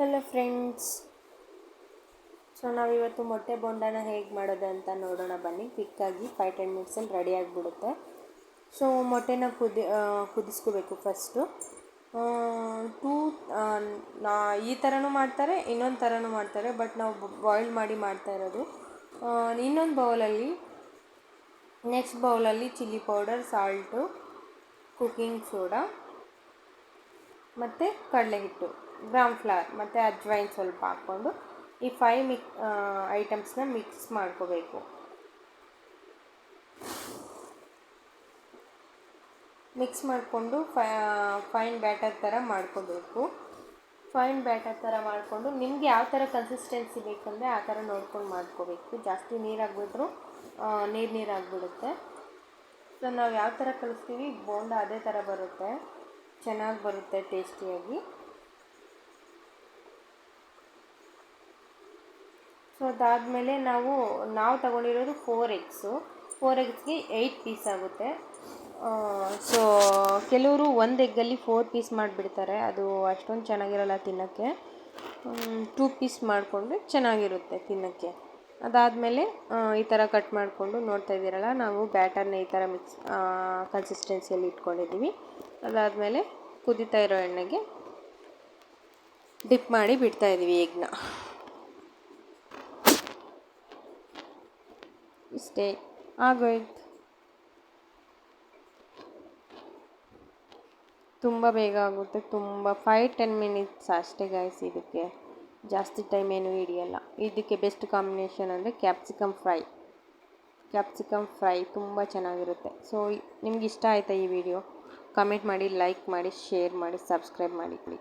Hello friends. So ನಾವಿವತ್ತು ಮೊಟ್ಟೆ ಬೊಂಡನ ಹೇಗೆ ಮಾಡೋದು ಅಂತ ನೋಡೋಣ ಬನ್ನಿ. ಕ್ವಿಕ್ಕಾಗಿ ಫೈವ್ ಟೆನ್ ಮಿನಿಟ್ಸಲ್ಲಿ ರೆಡಿ ಆಗಿಬಿಡುತ್ತೆ. ಸೊ ಮೊಟ್ಟೆನ ಕುದಿ ಕುದಿಸ್ಕೋಬೇಕು ಫಸ್ಟು ಟೂ ನಾ, ಈ ಥರನೂ ಮಾಡ್ತಾರೆ, ಇನ್ನೊಂದು ಥರನೂ ಮಾಡ್ತಾರೆ ಬಟ್ ನಾವು ಬಾಯ್ಲ್ ಮಾಡಿ ಮಾಡ್ತಾ ಇರೋದು. ಇನ್ನೊಂದು ಬೌಲಲ್ಲಿ ನೆಕ್ಸ್ಟ್ ಬೌಲಲ್ಲಿ chilli powder salt cooking soda ಮತ್ತು ಕಡಲೆ ಹಿಟ್ಟು ಗ್ರಾಮ್ ಫ್ಲವರ್ ಮತ್ತು ಅಜ್ವೈನ್ ಸ್ವಲ್ಪ ಹಾಕ್ಕೊಂಡು ಈ ಫೈ ಮಿಕ್ ಐಟಮ್ಸ್ನ ಮಿಕ್ಸ್ ಮಾಡ್ಕೋಬೇಕು. ಮಿಕ್ಸ್ ಮಾಡಿಕೊಂಡು ಫೈನ್ ಬ್ಯಾಟರ್ ಥರ ಮಾಡ್ಕೋಬೇಕು. ಫೈನ್ ಬ್ಯಾಟರ್ ಥರ ಮಾಡಿಕೊಂಡು ನಿಮಗೆ ಯಾವ ಥರ ಕನ್ಸಿಸ್ಟೆನ್ಸಿ ಬೇಕಂದರೆ ಆ ಥರ ನೋಡ್ಕೊಂಡು ಮಾಡ್ಕೋಬೇಕು. ಜಾಸ್ತಿ ನೀರಾಗ್ಬಿಟ್ರು ನೀರು ನೀರು ಆಗಿಬಿಡುತ್ತೆ ಸೊ ನಾವು ಯಾವ ಥರ ಕಲಿಸ್ತೀವಿ ಬೋಂಡ ಅದೇ ಥರ ಬರುತ್ತೆ. ಚೆನ್ನಾಗಿ ಬರುತ್ತೆ ಟೇಸ್ಟಿಯಾಗಿ. ಸೊ ಅದಾದಮೇಲೆ ನಾವು ನಾವು ತಗೊಂಡಿರೋದು ಫೋರ್ ಎಗ್ಸು ಫೋರ್ ಎಗ್ಸ್ಗೆ ಏಯ್ಟ್ ಪೀಸ್ ಆಗುತ್ತೆ. ಸೊ ಕೆಲವರು ಒಂದು ಎಗ್ಗಲ್ಲಿ ಫೋರ್ ಪೀಸ್ ಮಾಡಿಬಿಡ್ತಾರೆ. ಅದು ಅಷ್ಟೊಂದು ಚೆನ್ನಾಗಿರಲ್ಲ ತಿನ್ನೋಕ್ಕೆ. ಟೂ ಪೀಸ್ ಮಾಡಿಕೊಂಡ್ರೆ ಚೆನ್ನಾಗಿರುತ್ತೆ ತಿನ್ನೋಕ್ಕೆ. ಅದಾದಮೇಲೆ ಈ ಥರ ಕಟ್ ಮಾಡಿಕೊಂಡು ನೋಡ್ತಾ ಇದ್ದೀರಲ್ಲ, ನಾವು ಬ್ಯಾಟರ್ನ ಈ ಥರ ಮಿಕ್ಸ್ ಕನ್ಸಿಸ್ಟೆನ್ಸಿಯಲ್ಲಿ ಇಟ್ಕೊಂಡಿದ್ದೀವಿ. ಅದಾದಮೇಲೆ ಕುದೀತಾ ಇರೋ ಎಣ್ಣೆಗೆ ಡಿಪ್ ಮಾಡಿ ಬಿಡ್ತಾ ಇದ್ದೀವಿ ಎಗ್ನ. ಇಷ್ಟೇ, ಆಗೋಯ್ತು. ತುಂಬ ಬೇಗ ಆಗುತ್ತೆ, ತುಂಬ ಫೈವ್ ಟೆನ್ ಮಿನಿಟ್ಸ್ ಅಷ್ಟೇ ಗಾಯ್ಸ್ ಇದಕ್ಕೆ. ಜಾಸ್ತಿ ಟೈಮ್ ಏನು ಹಿಡಿಯಲ್ಲ. ಇದಕ್ಕೆ ಬೆಸ್ಟ್ ಕಾಂಬಿನೇಷನ್ ಅಂದರೆ ಕ್ಯಾಪ್ಸಿಕಮ್ ಫ್ರೈ ಕ್ಯಾಪ್ಸಿಕಮ್ ಫ್ರೈ ತುಂಬ ಚೆನ್ನಾಗಿರುತ್ತೆ. ಸೊ ನಿಮ್ಗೆ ಇಷ್ಟ ಆಯಿತಾ ಈ ವಿಡಿಯೋ ಕಮೆಂಟ್ ಮಾಡಿ ಲೈಕ್ ಮಾಡಿ ಶೇರ್ ಮಾಡಿ ಸಬ್ಸ್ಕ್ರೈಬ್ ಮಾಡಿ.